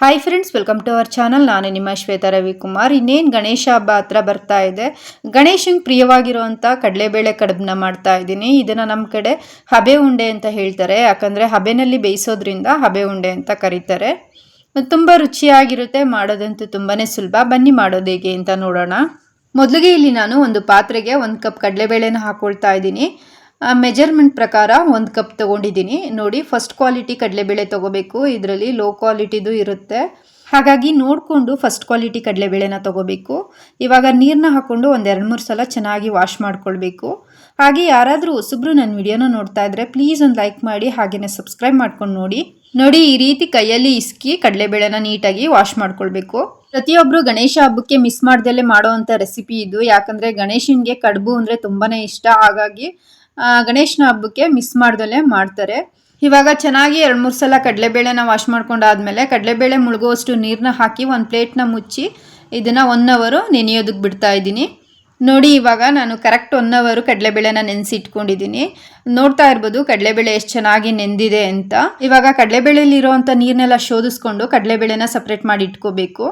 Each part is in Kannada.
Hi friends welcome to our channel ನಾನು ನಿಮ್ಮ ಶ್ವೇತಾ ರವಿಕುಮಾರ್. ಇನ್ನೇನು ಗಣೇಶ ಹಬ್ಬ ಹತ್ರ ಬರ್ತಾ ಇದೆ. ಗಣೇಶಂಗೆ ಪ್ರಿಯವಾಗಿರುವಂಥ ಕಡಲೆಬೇಳೆ ಕಡುಬನ್ನ ಮಾಡ್ತಾ ಇದ್ದೀನಿ. ಇದನ್ನು ನಮ್ಮ ಕಡೆ ಹಬೆ ಉಂಡೆ ಅಂತ ಹೇಳ್ತಾರೆ. ಯಾಕಂದರೆ ಹಬೆನಲ್ಲಿ ಬೇಯಿಸೋದ್ರಿಂದ ಹಬೆ ಉಂಡೆ ಅಂತ ಕರೀತಾರೆ. ತುಂಬ ರುಚಿಯಾಗಿರುತ್ತೆ. ಮಾಡೋದಂತೂ ತುಂಬಾ ಸುಲಭ. ಬನ್ನಿ ಮಾಡೋದು ಹೇಗೆ ಅಂತ ನೋಡೋಣ. ಮೊದಲಿಗೆ ಇಲ್ಲಿ ನಾನು ಒಂದು ಪಾತ್ರೆಗೆ ಒಂದು ಕಪ್ ಕಡಲೆಬೇಳೆನ ಹಾಕ್ಕೊಳ್ತಾ ಇದ್ದೀನಿ. ಮೆಜರ್ಮೆಂಟ್ ಪ್ರಕಾರ ಒಂದು ಕಪ್ ತೊಗೊಂಡಿದ್ದೀನಿ ನೋಡಿ ಫಸ್ಟ್ ಕ್ವಾಲಿಟಿ ಕಡಲೆಬೇಳೆ ತೊಗೋಬೇಕು. ಇದರಲ್ಲಿ ಲೋ ಕ್ವಾಲಿಟಿದು ಇರುತ್ತೆ. ಹಾಗಾಗಿ ನೋಡಿಕೊಂಡು ಫಸ್ಟ್ ಕ್ವಾಲಿಟಿ ಕಡಲೆಬೇಳೆನ ತೊಗೋಬೇಕು. ಇವಾಗ ನೀರನ್ನ ಹಾಕ್ಕೊಂಡು ಒಂದು ಎರಡು ಮೂರು ಸಲ ಚೆನ್ನಾಗಿ ವಾಶ್ ಮಾಡ್ಕೊಳ್ಬೇಕು. ಹಾಗೆ ಯಾರಾದರೂ ಹೊಸಬ್ರು ನನ್ನ ವಿಡಿಯೋನ ನೋಡ್ತಾ ಇದ್ರೆ ಪ್ಲೀಸ್ ಒಂದು ಲೈಕ್ ಮಾಡಿ ಹಾಗೆಯೇ ಸಬ್ಸ್ಕ್ರೈಬ್ ಮಾಡ್ಕೊಂಡು ನೋಡಿ. ನೋಡಿ, ಈ ರೀತಿ ಕೈಯಲ್ಲಿ ಇಸ್ಕಿ ಕಡಲೆಬೇಳೆನ ನೀಟಾಗಿ ವಾಶ್ ಮಾಡ್ಕೊಳ್ಬೇಕು. ಪ್ರತಿಯೊಬ್ಬರು ಗಣೇಶ ಹಬ್ಬಕ್ಕೆ ಮಿಸ್ ಮಾಡ್ದಲ್ಲೇ ಮಾಡುವಂಥ ರೆಸಿಪಿ ಇದು. ಯಾಕಂದರೆ ಗಣೇಶನಿಗೆ ಕಡುಬು ಅಂದರೆ ತುಂಬಾ ಇಷ್ಟ. ಹಾಗಾಗಿ ಗಣೇಶನ ಹಬ್ಬಕ್ಕೆ ಮಿಸ್ ಮಾಡ್ದಲೇ ಮಾಡ್ತಾರೆ. ಇವಾಗ ಚೆನ್ನಾಗಿ ಎರಡು ಮೂರು ಸಲ ಕಡಲೆಬೇಳೆನ ವಾಶ್ ಮಾಡ್ಕೊಂಡಾದ್ಮೇಲೆ ಕಡಲೆಬೇಳೆ ಮುಳುಗುವಷ್ಟು ನೀರನ್ನ ಹಾಕಿ ಒಂದು ಪ್ಲೇಟ್ನ ಮುಚ್ಚಿ ಇದನ್ನು ಒನ್ ಅವರು ನೆನೆಯೋದಕ್ಕೆ ಬಿಡ್ತಾ ಇದ್ದೀನಿ. ನೋಡಿ, ಇವಾಗ ನಾನು ಕರೆಕ್ಟ್ ಒನ್ ಅವರು ಕಡಲೆಬೇಳೆನ ನೆನೆಸಿ ಇಟ್ಕೊಂಡಿದ್ದೀನಿ ನೋಡ್ತಾ ಇರ್ಬೋದು ಕಡಲೆಬೇಳೆ ಎಷ್ಟು ಚೆನ್ನಾಗಿ ನೆಂದಿದೆ ಅಂತ. ಇವಾಗ ಕಡಲೆಬೇಳೆಲಿರೋವಂಥ ನೀರನ್ನೆಲ್ಲ ಶೋಧಿಸ್ಕೊಂಡು ಕಡಲೆಬೇಳೆನ ಸಪ್ರೇಟ್ ಮಾಡಿ ಇಟ್ಕೋಬೇಕು.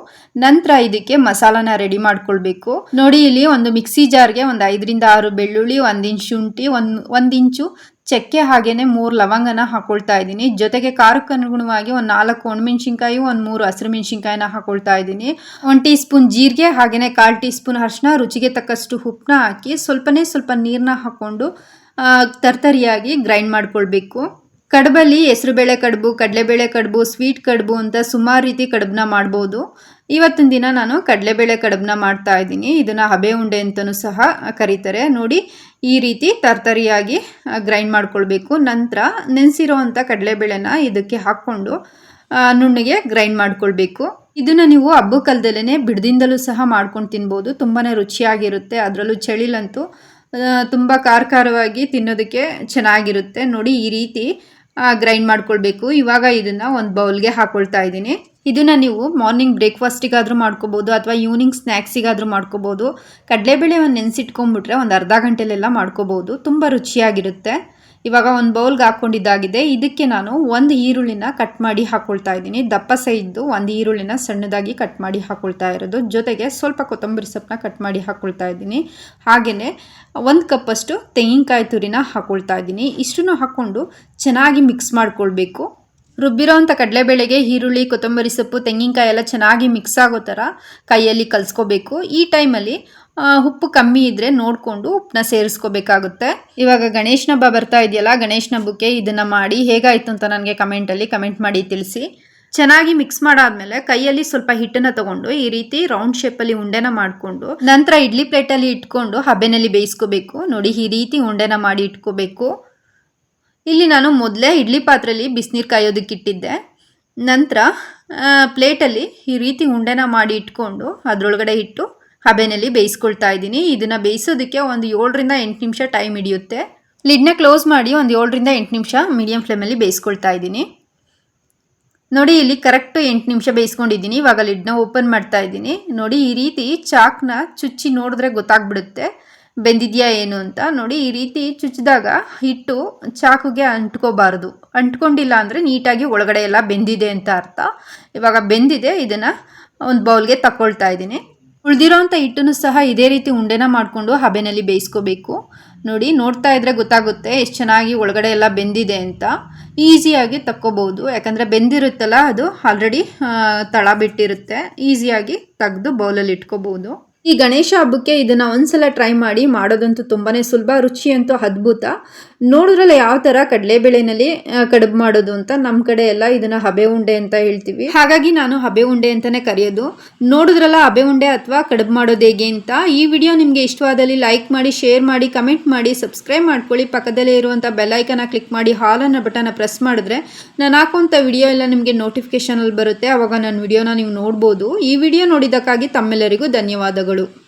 ನಂತರ ಇದಕ್ಕೆ ಮಸಾಲಾನ ರೆಡಿ ಮಾಡ್ಕೊಳ್ಬೇಕು. ನೋಡಿ, ಇಲ್ಲಿ ಒಂದು ಮಿಕ್ಸಿ ಜಾರ್ಗೆ ಒಂದು ಐದರಿಂದ ಆರು ಬೆಳ್ಳುಳ್ಳಿ, ಒಂದು ಇಂಚು ಶುಂಠಿ, ಒಂದು ಒಂದು ಇಂಚು ಚಕ್ಕೆ ಹಾಗೇನೆ ಮೂರು ಲವಂಗನ ಹಾಕೊಳ್ತಾ ಇದ್ದೀನಿ. ಜೊತೆಗೆ ಖಾರಕ್ಕೆ ಅನುಗುಣವಾಗಿ ಒಂದು ನಾಲ್ಕು ಒಣಮೆಣ್ಸಿನ್ಕಾಯಿ, ಒಂದು ಮೂರು ಹಸಿರು ಮೆಣಸಿನ್ಕಾಯಿನ ಹಾಕೊಳ್ತಾ ಇದ್ದೀನಿ. ಒಂದು ಟೀ ಸ್ಪೂನ್ ಜೀರಿಗೆ ಹಾಗೆಯೇ ಕಾಲು ಟೀ ಸ್ಪೂನ್ ಅರಿಶಿನ, ರುಚಿಗೆ ತಕ್ಕಷ್ಟು ಉಪ್ಪನ್ನ ಹಾಕಿ ಸ್ವಲ್ಪನೇ ಸ್ವಲ್ಪ ನೀರನ್ನ ಹಾಕ್ಕೊಂಡು ತರ್ತರಿಯಾಗಿ ಗ್ರೈಂಡ್ ಮಾಡ್ಕೊಳ್ಬೇಕು. ಕಡುಬಲ್ಲಿ ಹೆಸರುಬೇಳೆ ಕಡುಬು, ಕಡಲೆಬೇಳೆ ಕಡುಬು, ಸ್ವೀಟ್ ಕಡುಬು ಅಂತ ಸುಮಾರು ರೀತಿ ಕಡುಬನ್ನ ಮಾಡ್ಬೋದು. ಇವತ್ತಿನ ದಿನ ನಾನು ಕಡಲೆಬೇಳೆ ಕಡುಬನ್ನ ಮಾಡ್ತಾ ಇದ್ದೀನಿ. ಇದನ್ನು ಹಬೆ ಉಂಡೆ ಅಂತಲೂ ಸಹ ಕರೀತಾರೆ. ನೋಡಿ, ಈ ರೀತಿ ತರ್ತರಿಯಾಗಿ ಗ್ರೈಂಡ್ ಮಾಡ್ಕೊಳ್ಬೇಕು. ನಂತರ ನೆನೆಸಿರೋವಂಥ ಕಡಲೆಬೇಳೆನ ಇದಕ್ಕೆ ಹಾಕ್ಕೊಂಡು ನುಣ್ಣಗೆ ಗ್ರೈಂಡ್ ಮಾಡ್ಕೊಳ್ಬೇಕು. ಇದನ್ನು ನೀವು ಹಬ್ಬ ಕಾಲದಲ್ಲೇ ಬಿಡದಿಂದಲೂ ಸಹ ಮಾಡ್ಕೊಂಡು ತಿನ್ಬೋದು. ತುಂಬಾ ರುಚಿಯಾಗಿರುತ್ತೆ. ಅದರಲ್ಲೂ ಚಳಿಲಂತೂ ತುಂಬ ಖಾರ ಖಾರವಾಗಿ ತಿನ್ನೋದಕ್ಕೆ ಚೆನ್ನಾಗಿರುತ್ತೆ. ನೋಡಿ, ಈ ರೀತಿ ಗ್ರೈಂಡ್ ಮಾಡ್ಕೊಳ್ಬೇಕು. ಇವಾಗ ಇದನ್ನು ಒಂದು ಬೌಲ್ಗೆ ಹಾಕೊಳ್ತಾ ಇದ್ದೀನಿ. ಇದನ್ನು ನೀವು ಮಾರ್ನಿಂಗ್ ಬ್ರೇಕ್ಫಾಸ್ಟಿಗಾದರೂ ಮಾಡ್ಕೋಬೋದು ಅಥವಾ ಈವ್ನಿಂಗ್ ಸ್ನ್ಯಾಕ್ಸಿಗಾದರೂ ಮಾಡ್ಕೋಬೋದು. ಕಡಲೆಬೇಳೆ ಒಂದು ನೆನೆಸಿಟ್ಕೊಂಡ್ಬಿಟ್ರೆ ಒಂದು ಅರ್ಧ ಗಂಟೆಲೆಲ್ಲ ಮಾಡ್ಕೋಬೋದು. ತುಂಬ ರುಚಿಯಾಗಿರುತ್ತೆ. ಇವಾಗ ಒಂದು ಬೌಲ್ಗೆ ಹಾಕ್ಕೊಂಡಿದ್ದಾಗಿದೆ. ಇದಕ್ಕೆ ನಾನು ಒಂದು ಈರುಳ್ಳಿನ ಕಟ್ ಮಾಡಿ ಹಾಕ್ಕೊಳ್ತಾ ಇದ್ದೀನಿ. ದಪ್ಪ ಸೈದ್ದು ಒಂದು ಈರುಳ್ಳಿನ ಸಣ್ಣದಾಗಿ ಕಟ್ ಮಾಡಿ ಹಾಕ್ಕೊಳ್ತಾ ಇರೋದು. ಜೊತೆಗೆ ಸ್ವಲ್ಪ ಕೊತ್ತಂಬರಿ ಸೊಪ್ಪನ್ನ ಕಟ್ ಮಾಡಿ ಹಾಕ್ಕೊಳ್ತಾ ಇದ್ದೀನಿ. ಹಾಗೆಯೇ ಒಂದು ಕಪ್ಪಷ್ಟು ತೆಂಗಿನಕಾಯಿ ತುರಿನ ಹಾಕ್ಕೊಳ್ತಾ ಇದ್ದೀನಿ. ಇಷ್ಟನ್ನು ಹಾಕ್ಕೊಂಡು ಚೆನ್ನಾಗಿ ಮಿಕ್ಸ್ ಮಾಡ್ಕೊಳ್ಬೇಕು. ರುಬ್ಬಿರೋವಂಥ ಕಡಲೆಬೇಳೆಗೆ ಈರುಳ್ಳಿ, ಕೊತ್ತಂಬರಿ ಸೊಪ್ಪು, ತೆಂಗಿನಕಾಯಿ ಎಲ್ಲ ಚೆನ್ನಾಗಿ ಮಿಕ್ಸ್ ಆಗೋ ಥರ ಕೈಯಲ್ಲಿ ಕಲಿಸ್ಕೋಬೇಕು. ಈ ಟೈಮಲ್ಲಿ ಉಪ್ಪು ಕಮ್ಮಿ ಇದ್ದರೆ ನೋಡಿಕೊಂಡು ಉಪ್ಪನ್ನ ಸೇರಿಸ್ಕೋಬೇಕಾಗುತ್ತೆ. ಇವಾಗ ಗಣೇಶನ ಹಬ್ಬ ಬರ್ತಾ ಇದೆಯಲ್ಲ, ಗಣೇಶನ ಹಬ್ಬಕ್ಕೆ ಇದನ್ನು ಮಾಡಿ ಹೇಗಾಯಿತು ಅಂತ ನನಗೆ ಕಮೆಂಟಲ್ಲಿ ಕಮೆಂಟ್ ಮಾಡಿ ತಿಳಿಸಿ. ಚೆನ್ನಾಗಿ ಮಿಕ್ಸ್ ಮಾಡಾದ್ಮೇಲೆ ಕೈಯಲ್ಲಿ ಸ್ವಲ್ಪ ಹಿಟ್ಟನ್ನು ತಗೊಂಡು ಈ ರೀತಿ ರೌಂಡ್ ಶೇಪಲ್ಲಿ ಉಂಡೆನ ಮಾಡಿಕೊಂಡು, ನಂತರ ಇಡ್ಲಿ ಪ್ಲೇಟಲ್ಲಿ ಇಟ್ಕೊಂಡು ಹಬೆನಲ್ಲಿ ಬೇಯಿಸ್ಕೋಬೇಕು. ನೋಡಿ ಈ ರೀತಿ ಉಂಡೆನ ಮಾಡಿ ಇಟ್ಕೋಬೇಕು. ಇಲ್ಲಿ ನಾನು ಮೊದಲೇ ಇಡ್ಲಿ ಪಾತ್ರೆಯಲ್ಲಿ ಬಿಸಿನೀರು ಕಾಯೋದಕ್ಕೆ ಇಟ್ಟಿದ್ದೆ. ನಂತರ ಪ್ಲೇಟಲ್ಲಿ ಈ ರೀತಿ ಉಂಡೆನ ಮಾಡಿ ಇಟ್ಕೊಂಡು ಅದರೊಳಗಡೆ ಇಟ್ಟು ಹಬೆನಲ್ಲಿ ಬೇಯಿಸ್ಕೊಳ್ತಾ ಇದ್ದೀನಿ. ಇದನ್ನು ಬೇಯಿಸೋದಕ್ಕೆ ಒಂದು ಏಳರಿಂದ ಎಂಟು ನಿಮಿಷ ಟೈಮ್ ಹಿಡಿಯುತ್ತೆ. ಲಿಡ್ನ ಕ್ಲೋಸ್ ಮಾಡಿ ಒಂದು ಏಳರಿಂದ ಎಂಟು ನಿಮಿಷ ಮೀಡಿಯಂ ಫ್ಲೇಮಲ್ಲಿ ಬೇಯಿಸ್ಕೊಳ್ತಾ ಇದ್ದೀನಿ. ನೋಡಿ, ಇಲ್ಲಿ ಕರೆಕ್ಟು ಎಂಟು ನಿಮಿಷ ಬೇಯಿಸ್ಕೊಂಡಿದ್ದೀನಿ. ಇವಾಗ ಲಿಡ್ನ ಓಪನ್ ಮಾಡ್ತಾ ಇದ್ದೀನಿ. ನೋಡಿ, ಈ ರೀತಿ ಚಾಕ್ನ ಚುಚ್ಚಿ ನೋಡಿದ್ರೆ ಗೊತ್ತಾಗ್ಬಿಡುತ್ತೆ. ಬೆಂದಿದೆಯಾ ಏನು ಅಂತ ನೋಡಿ ಈ ರೀತಿ ಚುಚ್ಚಿದಾಗ ಹಿಟ್ಟು ಚಾಕುಗೆ ಅಂಟ್ಕೋಬಾರ್ದು. ಅಂಟ್ಕೊಂಡಿಲ್ಲ ಅಂದರೆ ನೀಟಾಗಿ ಒಳಗಡೆ ಎಲ್ಲ ಬೆಂದಿದೆ ಅಂತ ಅರ್ಥ. ಇವಾಗ ಬೆಂದಿದೆ, ಇದನ್ನು ಒಂದು ಬೌಲ್ಗೆ ತಕ್ಕೊಳ್ತಾ ಇದ್ದೀನಿ. ಉಳಿದಿರೋಂಥ ಹಿಟ್ಟನ್ನು ಸಹ ಇದೇ ರೀತಿ ಉಂಡೆನ ಮಾಡಿಕೊಂಡು ಹಬೆನಲ್ಲಿ ಬೇಯಿಸ್ಕೋಬೇಕು. ನೋಡಿ, ನೋಡ್ತಾ ಇದ್ರೆ ಗೊತ್ತಾಗುತ್ತೆ ಎಷ್ಟು ಚೆನ್ನಾಗಿ ಒಳಗಡೆ ಎಲ್ಲ ಬೆಂದಿದೆ ಅಂತ. ಈಸಿಯಾಗಿ ತಕ್ಕೋಬೋದು ಯಾಕಂದರೆ ಬೆಂದಿರುತ್ತಲ್ಲ, ಅದು ಆಲ್ರೆಡಿ ತಳ ಬಿಟ್ಟಿರುತ್ತೆ. ಈಸಿಯಾಗಿ ತೆಗೆದು ಬೌಲಲ್ಲಿ ಇಟ್ಕೋಬಹುದು. ಈ ಗಣೇಶ ಹಬ್ಬಕ್ಕೆ ಇದನ್ನು ಒಂದ್ಸಲ ಟ್ರೈ ಮಾಡಿ ಮಾಡೋದಂತೂ ತುಂಬಾ ಸುಲಭ ರುಚಿ ಅಂತೂ ಅದ್ಭುತ. ನೋಡಿದ್ರಲ್ಲ ಯಾವ ಥರ ಕಡಲೆಬೇಳೆನಲ್ಲಿ ಕಡುಬು ಮಾಡೋದು ಅಂತ ನಮ್ಮ ಕಡೆ ಎಲ್ಲ ಇದನ್ನು ಹಬೆ ಉಂಡೆ ಅಂತ ಹೇಳ್ತೀವಿ. ಹಾಗಾಗಿ ನಾನು ಹಬೆ ಉಂಡೆ ಅಂತಲೇ ಕರೆಯೋದು. ನೋಡಿದ್ರಲ್ಲ ಹಬೆ ಉಂಡೆ ಅಥವಾ ಕಡುಬು ಮಾಡೋದು ಹೇಗೆ ಅಂತ. ಈ ವಿಡಿಯೋ ನಿಮಗೆ ಇಷ್ಟವಾದಲ್ಲಿ ಲೈಕ್ ಮಾಡಿ ಶೇರ್ ಮಾಡಿ ಕಮೆಂಟ್ ಮಾಡಿ ಸಬ್ಸ್ಕ್ರೈಬ್ ಮಾಡ್ಕೊಳ್ಳಿ. ಪಕ್ಕದಲ್ಲೇ ಇರುವಂಥ ಬೆಲ್ಲೈಕನ ಕ್ಲಿಕ್ ಮಾಡಿ, ಹಾಲ್ ಅನ್ನೋ ಬಟನ್ನ ಪ್ರೆಸ್ ಮಾಡಿದ್ರೆ ನಾನು ಹಾಕುವಂಥ ವಿಡಿಯೋ ಎಲ್ಲ ನಿಮಗೆ ನೋಟಿಫಿಕೇಶನಲ್ಲಿ ಬರುತ್ತೆ. ಆವಾಗ ನನ್ನ ವಿಡಿಯೋನ ನೀವು ನೋಡ್ಬೋದು. ಈ ವಿಡಿಯೋ ನೋಡಿದ್ದಕ್ಕಾಗಿ ತಮ್ಮೆಲ್ಲರಿಗೂ ಧನ್ಯವಾದಗಳು